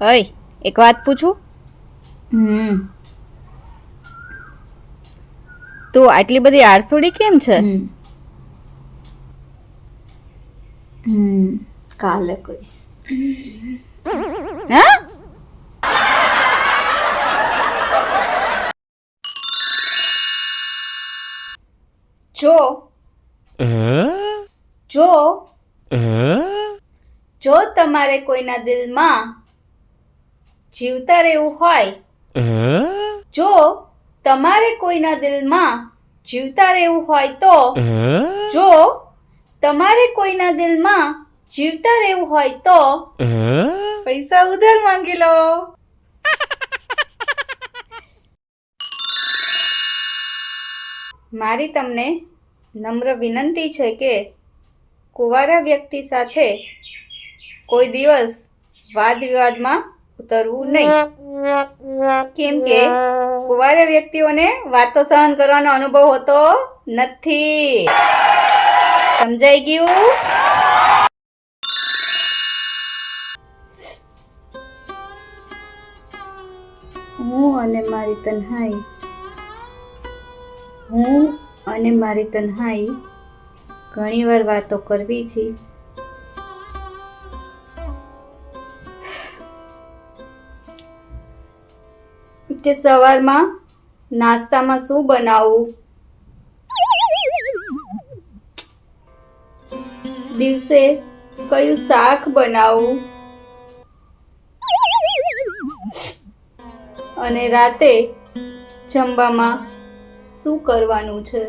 અય એક વાત પૂછું? હમ. તું આટલી બધી આરસોડી કેમ છે? હમ. કાલે કહીશ હા? જો. જો. જો તમારે કોઈના દિલમાં જીવતા રહેવું હોય. જો તમારે કોઈના દિલમાં જીવતા રહેવું હોય તો જો તમારે કોઈના દિલમાં જીવતા રહેવું હોય તો પૈસા ઉધાર માંગી લો. મારી તમને નમ્ર વિનંતી છે કે કુંવારા વ્યક્તિ સાથે કોઈ દિવસ વાદ વિવાદમાં ઉતરવું નહીં. કેમ કે કુવારે વ્યક્તિઓને વાતો સહન કરવાનો અનુભવ હોતો નથી. સમજાઈ ગયું? હું અને મારી તન્હાઈ, હું અને મારી તન્હાઈ ઘણીવાર વાતો કરવી છે. કે સવારમાં નાસ્તામાં શું બનાવવું દિવસે કયું શાક બનાવવું અને રાતે જમવામાં શું કરવાનું છે?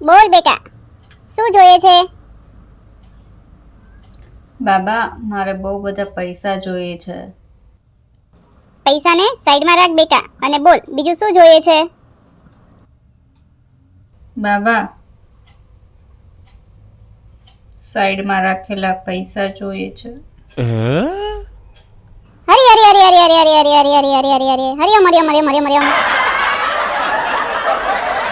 બોલ બેટા શું જોઈએ છે બાબા મારે બહુ બધા પૈસા જોઈએ છે પૈસાને સાઈડમાં રાખ બેટા અને બોલ બીજું શું જોઈએ છે બાબા સાઈડમાં રાખેલા પૈસા જોઈએ છે હરી હરી હરી હરી હરી હરી હરી હરી હરી હરી હરી હરી હરી હરી હરી હરી હરી હરી હરિયમ